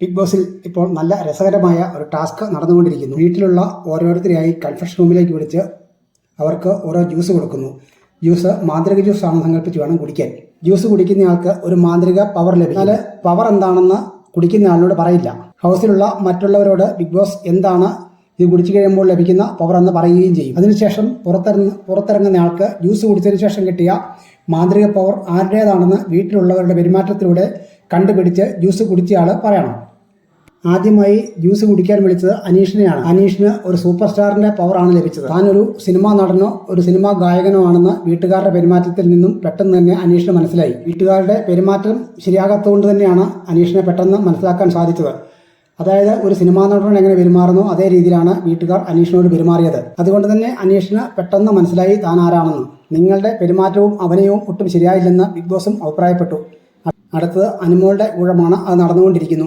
Big ബോസിൽ ഇപ്പോൾ നല്ല രസകരമായ ഒരു ടാസ്ക് നടന്നുകൊണ്ടിരിക്കുന്നു. വീട്ടിലുള്ള ഓരോരുത്തരെയായി കൺഫെഷൻ റൂമിലേക്ക് വിളിച്ച് അവർക്ക് ഓരോ ജ്യൂസ് കൊടുക്കുന്നു. ജ്യൂസ് മാന്ത്രിക ജ്യൂസ് ആണെന്ന് സങ്കല്പിച്ച് വേണം കുടിക്കാൻ. ജ്യൂസ് കുടിക്കുന്നയാൾക്ക് ഒരു മാന്ത്രിക പവർ ലഭിക്കും. എന്നാൽ പവർ എന്താണെന്ന് കുടിക്കുന്ന ആളിനോട് പറയില്ല. ഹൗസിലുള്ള മറ്റുള്ളവരോട് ബിഗ് ബോസ് എന്താണ് ഇത് കുടിച്ചു കഴിയുമ്പോൾ ലഭിക്കുന്ന പവർ എന്ന് പറയുകയും ചെയ്യും. അതിനുശേഷം പുറത്തിറങ്ങ പുറത്തിറങ്ങുന്ന ആൾക്ക് ജ്യൂസ് കുടിച്ചതിന് ശേഷം കിട്ടിയ മാന്ത്രിക പവർ ആരുടേതാണെന്ന് വീട്ടിലുള്ളവരുടെ പെരുമാറ്റത്തിലൂടെ കണ്ടുപിടിച്ച് ജ്യൂസ് കുടിച്ചയാൾ പറയണം. ആദ്യമായി ജ്യൂസ് കുടിക്കാൻ വിളിച്ചത് അനീഷിനെയാണ്. അനീഷിന് ഒരു സൂപ്പർ സ്റ്റാറിന്റെ പവറാണ് ലഭിച്ചത്. താൻ ഒരു സിനിമാ നടനോ ഒരു സിനിമാ ഗായകനോ ആണെന്ന് വീട്ടുകാരുടെ പെരുമാറ്റത്തിൽ നിന്നും പെട്ടെന്ന് തന്നെ അനീഷിന് മനസ്സിലായി. വീട്ടുകാരുടെ പെരുമാറ്റം ശരിയാകാത്തതുകൊണ്ട് തന്നെയാണ് അനീഷിനെ പെട്ടെന്ന് മനസ്സിലാക്കാൻ സാധിച്ചത്. അതായത് ഒരു സിനിമാ നടൻ എങ്ങനെ പെരുമാറുന്നു അതേ രീതിയിലാണ് വീട്ടുകാർ അനീഷിനോട് പെരുമാറിയത്. അതുകൊണ്ട് തന്നെ അനീഷിന് പെട്ടെന്ന് മനസ്സിലായി താൻ ആരാണെന്ന്. നിങ്ങളുടെ പെരുമാറ്റവും അഭിനയവും ഒട്ടും ശരിയായില്ലെന്ന് ബിഗ് ബോസും അഭിപ്രായപ്പെട്ടു. അടുത്തത് അനുമോളുടെ ഊഴമാണ് അത് നടന്നുകൊണ്ടിരിക്കുന്നു.